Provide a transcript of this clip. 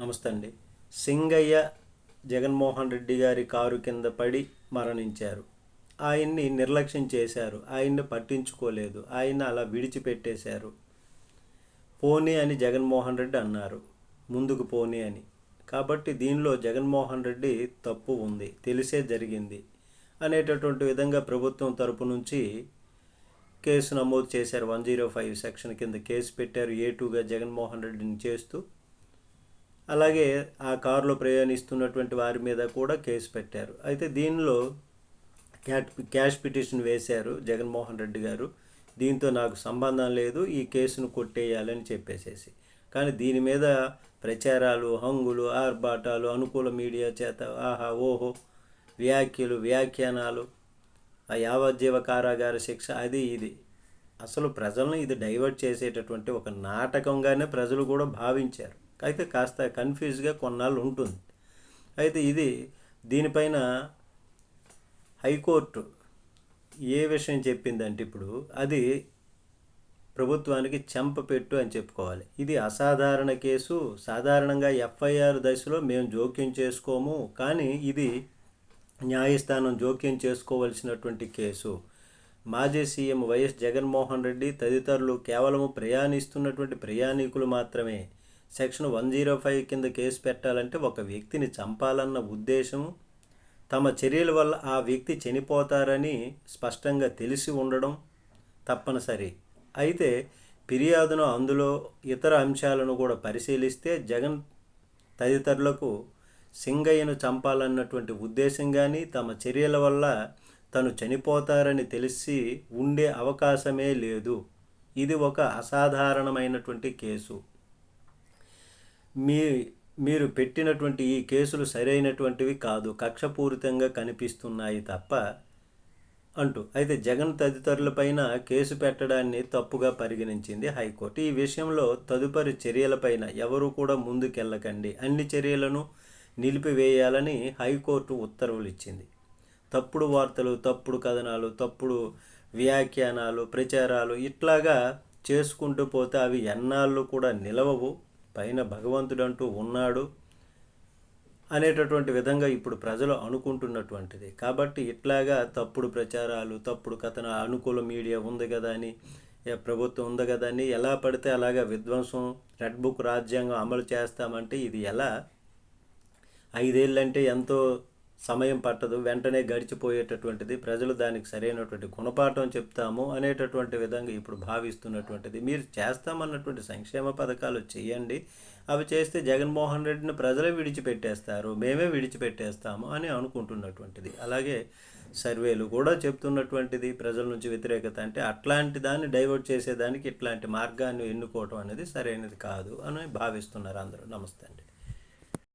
నమస్తే అండి. సింగయ్య జగన్మోహన్ రెడ్డి గారి కారు కింద పడి మరణించారు. ఆయన్ని నిర్లక్ష్యం చేశారు. ఆయన్ని పట్టించుకోలేదు. ఆయన అలా విడిచిపెట్టేశారు. పోనీ అని జగన్మోహన్ రెడ్డి అన్నారు. ముందుకు పోనీ అని. కాబట్టి దీనిలో జగన్మోహన్ రెడ్డి తప్పు ఉంది. తెలిసే జరిగింది. అనేటటువంటి విధంగా ప్రభుత్వం తరపు నుంచి కేసు నమోదు చేశారు. వన్ జీరో ఫైవ్ సెక్షన్ కింద కేసు పెట్టారు. ఏ టూగా జగన్మోహన్ రెడ్డిని చేస్తూ అలాగే ఆ కారులో ప్రయాణిస్తున్నటువంటి వారి మీద కూడా కేసు పెట్టారు. అయితే దీనిలో క్యాట్ క్యాష్ పిటిషన్ వేశారు జగన్మోహన్ రెడ్డి గారు. దీంతో నాకు సంబంధం లేదు ఈ కేసును కొట్టేయాలని చెప్పేసేసి. కానీ దీని మీద ప్రచారాలు హంగులు ఆర్భాటాలు అనుకూల మీడియా చేత ఆహా ఓహో వ్యాఖ్యలు వ్యాఖ్యానాలు ఆ యావజ్జీవ కారాగార శిక్ష అది ఇది. అసలు ప్రజలను ఇది డైవర్ట్ చేసేటటువంటి ఒక నాటకంగానే ప్రజలు కూడా భావించారు. అయితే కాస్త కన్ఫ్యూజ్గా కొన్నాళ్ళు ఉంటుంది. అయితే ఇది దీనిపైన హైకోర్టు ఏ విషయం చెప్పిందంటే ఇప్పుడు అది ప్రభుత్వానికి చెంపపెట్టు అని చెప్పుకోవాలి. ఇది అసాధారణ కేసు. సాధారణంగా ఎఫ్ఐఆర్ దశలో మేము జోక్యం చేసుకోము. కానీ ఇది న్యాయస్థానం జోక్యం చేసుకోవలసినటువంటి కేసు. మాజీ సీఎం వైఎస్ జగన్మోహన్ రెడ్డి తదితరులు కేవలం ప్రయాణిస్తున్నటువంటి ప్రయాణికులు మాత్రమే. సెక్షన్ వన్ జీరో ఫైవ్ కింద కేసు పెట్టాలంటే ఒక వ్యక్తిని చంపాలన్న ఉద్దేశం తమ చర్యల వల్ల ఆ వ్యక్తి చనిపోతారని స్పష్టంగా తెలిసి ఉండడం తప్పనిసరి. అయితే ఫిర్యాదును అందులో ఇతర అంశాలను కూడా పరిశీలిస్తే జగన్ తదితరులకు సింగయ్యను చంపాలన్నటువంటి ఉద్దేశం కానీ తమ చర్యల వల్ల తను చనిపోతారని తెలిసి ఉండే అవకాశమే లేదు. ఇది ఒక అసాధారణమైనటువంటి కేసు. మీ మీరు పెట్టినటువంటి ఈ కేసులు సరైనటువంటివి కాదు కక్షపూరితంగా కనిపిస్తున్నాయి తప్ప అంటూ. అయితే జగన్ తదితరులపైన కేసు పెట్టడాన్ని తప్పుగా పరిగణించింది హైకోర్టు. ఈ విషయంలో తదుపరి చర్యలపైన ఎవరు కూడా ముందుకెళ్ళకండి. అన్ని చర్యలను నిలిపివేయాలని హైకోర్టు ఉత్తర్వులు ఇచ్చింది తప్పుడు వార్తలు తప్పుడు కథనాలు తప్పుడు వ్యాఖ్యానాలు ప్రచారాలు ఇట్లాగా చేసుకుంటూ పోతే అవి ఎన్నాళ్ళు కూడా నిలవవు. పైన భగవంతుడంటూ ఉన్నాడు అనేటటువంటి విధంగా ఇప్పుడు ప్రజలు అనుకుంటున్నటువంటిది. కాబట్టి ఇట్లాగా తప్పుడు ప్రచారాలు తప్పుడు కథన అనుకూల మీడియా ఉంది కదా అని ప్రభుత్వం ఉంది కదా అని ఎలా పడితే అలాగా విధ్వంసం రెడ్ బుక్ రాజ్యాంగం అమలు చేస్తామంటే ఇది ఎలా? ఐదేళ్ళంటే ఎంతో సమయం పట్టదు వెంటనే గడిచిపోయేటటువంటిది ప్రజలు దానికి సరైనటువంటి గుణపాఠం చెప్తాము అనేటటువంటి విధంగా ఇప్పుడు భావిస్తున్నటువంటిది. మీరు చేస్తామన్నటువంటి సంక్షేమ పథకాలు చేయండి. అవి చేస్తే జగన్మోహన్ రెడ్డిని ప్రజలే విడిచిపెట్టేస్తారు మేమే విడిచిపెట్టేస్తాము అని అనుకుంటున్నటువంటిది. అలాగే సర్వేలు కూడా చెప్తున్నటువంటిది ప్రజల నుంచి వ్యతిరేకత అంటే అట్లాంటి దాన్ని డైవర్ట్ చేసేదానికి ఇట్లాంటి మార్గాన్ని ఎన్నుకోవటం అనేది సరైనది కాదు అని భావిస్తున్నారు అందరూ. నమస్తే అండి.